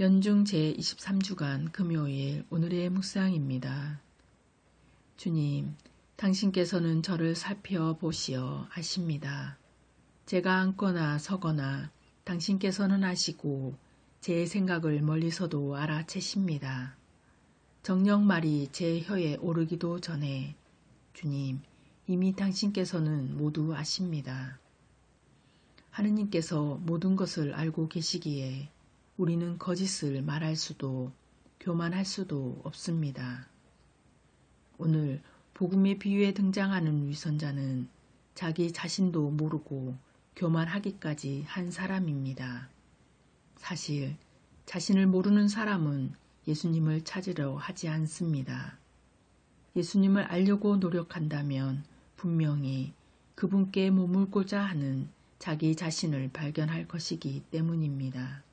연중 제23주간 금요일 오늘의 묵상입니다. 주님, 당신께서는 저를 살펴보시어 아십니다. 제가 앉거나 서거나 당신께서는 아시고 제 생각을 멀리서도 알아채십니다. 정령말이 제 혀에 오르기도 전에 주님, 이미 당신께서는 모두 아십니다. 하느님께서 모든 것을 알고 계시기에 우리는 거짓을 말할 수도 교만할 수도 없습니다. 오늘 복음의 비유에 등장하는 위선자는 자기 자신도 모르고 교만하기까지 한 사람입니다. 사실 자신을 모르는 사람은 예수님을 찾으려 하지 않습니다. 예수님을 알려고 노력한다면 분명히 그분께 머물고자 하는 자기 자신을 발견할 것이기 때문입니다.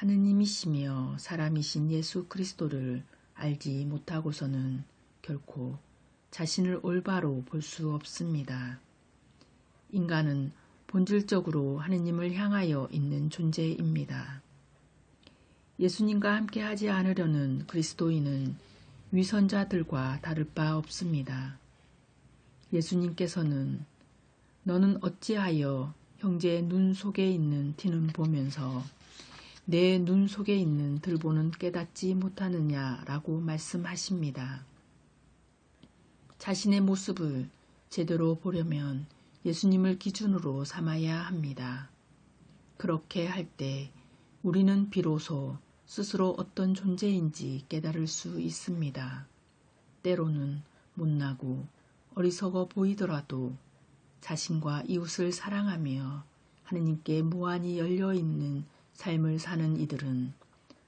하느님이시며 사람이신 예수 그리스도를 알지 못하고서는 결코 자신을 올바로 볼 수 없습니다. 인간은 본질적으로 하느님을 향하여 있는 존재입니다. 예수님과 함께 하지 않으려는 그리스도인은 위선자들과 다를 바 없습니다. 예수님께서는 너는 어찌하여 형제의 눈 속에 있는 티는 보면서 내 눈 속에 있는 들보는 깨닫지 못하느냐라고 말씀하십니다. 자신의 모습을 제대로 보려면 예수님을 기준으로 삼아야 합니다. 그렇게 할 때 우리는 비로소 스스로 어떤 존재인지 깨달을 수 있습니다. 때로는 못나고 어리석어 보이더라도 자신과 이웃을 사랑하며 하느님께 무한히 열려있는 삶을 사는 이들은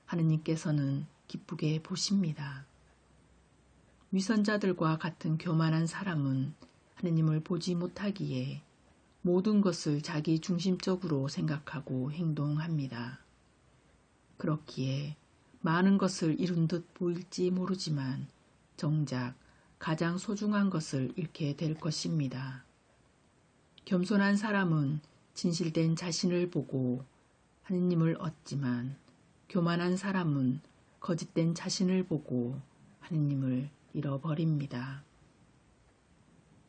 하느님께서는 기쁘게 보십니다. 위선자들과 같은 교만한 사람은 하느님을 보지 못하기에 모든 것을 자기 중심적으로 생각하고 행동합니다. 그렇기에 많은 것을 이룬 듯 보일지 모르지만 정작 가장 소중한 것을 잃게 될 것입니다. 겸손한 사람은 진실된 자신을 보고 하느님을 얻지만 교만한 사람은 거짓된 자신을 보고 하느님을 잃어버립니다.